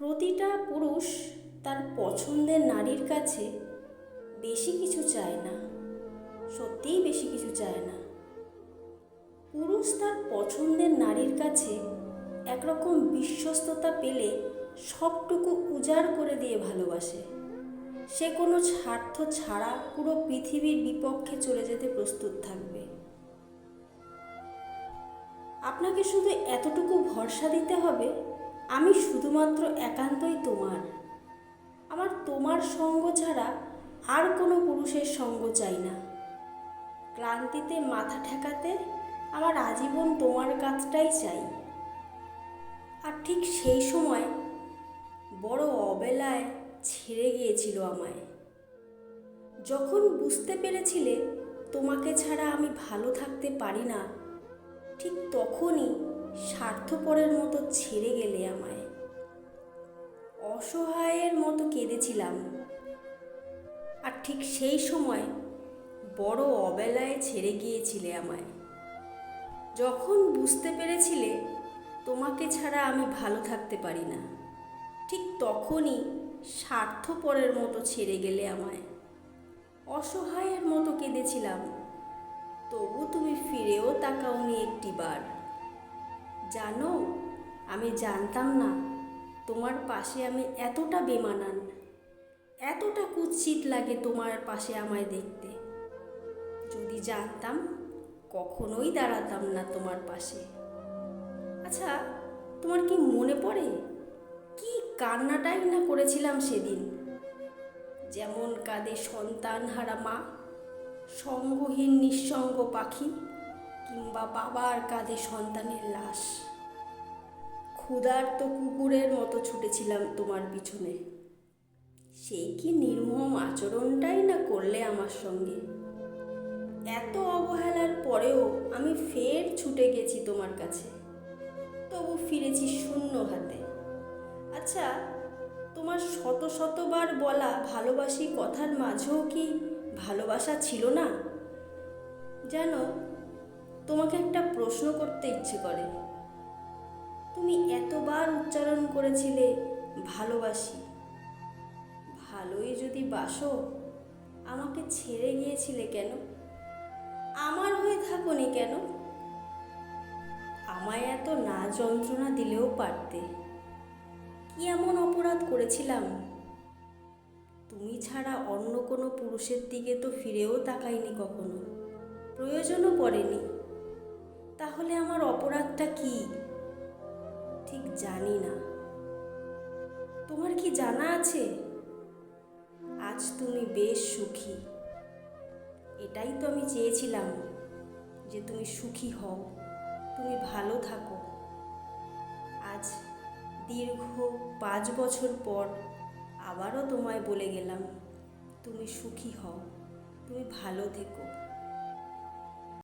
প্রতিটা পুরুষ তার পছন্দের নারীর কাছে বেশি কিছু চায় না, সত্যিই বেশি কিছু চায় না। পুরুষ তার পছন্দের নারীর কাছে একরকম বিশ্বস্ততা পেলে সবটুকু উজাড় করে দিয়ে ভালোবাসে। সে কোনো স্বার্থ ছাড়া পুরো পৃথিবীর বিপক্ষে চলে যেতে প্রস্তুত থাকবে। আপনাকে শুধু এতটুকু ভরসা দিতে হবে আমি শুধুমাত্র একান্তই তোমার। আমার তোমার সঙ্গ ছাড়া আর কোনো পুরুষের সঙ্গ চাই না। ক্লান্তিতে মাথা ঠেকাতে আমার আজীবন তোমার কাজটাই চাই। আর ঠিক সেই সময় বড় অবেলায় ছেড়ে গিয়েছিল আমায়। যখন বুঝতে পেরেছিলে তোমাকে ছাড়া আমি ভালো থাকতে পারি না, ঠিক তখনই স্বার্থপরের মতো ছেড়ে গেলে আমায়। অসহায়ের মতো কেঁদেছিলাম। আর ঠিক সেই সময় বড় অবেলায় ছেড়ে গিয়েছিলে আমায়। যখন বুঝতে পেরেছিলে তোমাকে ছাড়া আমি ভালো থাকতে পারি না, ঠিক তখনই স্বার্থপরের মতো ছেড়ে গেলে আমায়। অসহায়ের মতো কেঁদেছিলাম, তবু তুমি ফিরেও তাকাওনি একটিবার। জানো, আমি জানতাম না তোমার পাশে আমি এতটা বেমানান, এতটা কুৎসিত লাগে তোমার পাশে আমায় দেখতে। যদি জানতাম, কখনোই দাঁড়াতাম না তোমার পাশে। আচ্ছা তোমার কি মনে পড়ে? কি কান্নাটাই না করেছিলাম সেদিন? যেমন কাঁদে সন্তান হারা মা, সঙ্গহীন নিঃসঙ্গ পাখি কিংবা বাবার কাঁধে সন্তানের লাশ। ক্ষুধার্ত কুকুরের মতো ছুটেছিলাম তোমার পিছনে। সেই কি নির্মম আচরণটাই না করলে আমার সঙ্গে? এত অবহেলার পরেও আমি ফের ছুটে গেছি তোমার কাছে। তবু ফিরেছি শূন্য হাতে। আচ্ছা তোমার শত শতবার বলা ভালোবাসি কথার মাঝেও কি ভালোবাসা ছিল না? জানো তোমাকে একটা প্রশ্ন করতে ইচ্ছে করে। তুমি এতবার উচ্চারণ করেছিলে, ভালোবাসি। ভালোই যদি বাসো, আমাকে ছেড়ে গিয়েছিলে কেন? আমার হয়ে থাকোনি কেন? আমায় এত না যন্ত্রণা দিলেও পারতে। কি এমন অপরাধ করেছিলাম? তুমি ছাড়া অন্য কোনো পুরুষের দিকে তো ফিরেও তাকাইনি কখনো। প্রয়োজনও পড়েনি। তাহলে আমার অপরাধটা কি? ঠিক জানি না। তোমার কি জানা আছে? আজ তুমি বেশ সুখী। এটাই তো আমি চেয়েছিলাম যে তুমি সুখী হও, তুমি ভালো থাকো। আজ দীর্ঘ পাঁচ বছর পর আবারও তোমায় বলে গেলাম, তুমি সুখী হও, তুমি ভালো থেকো।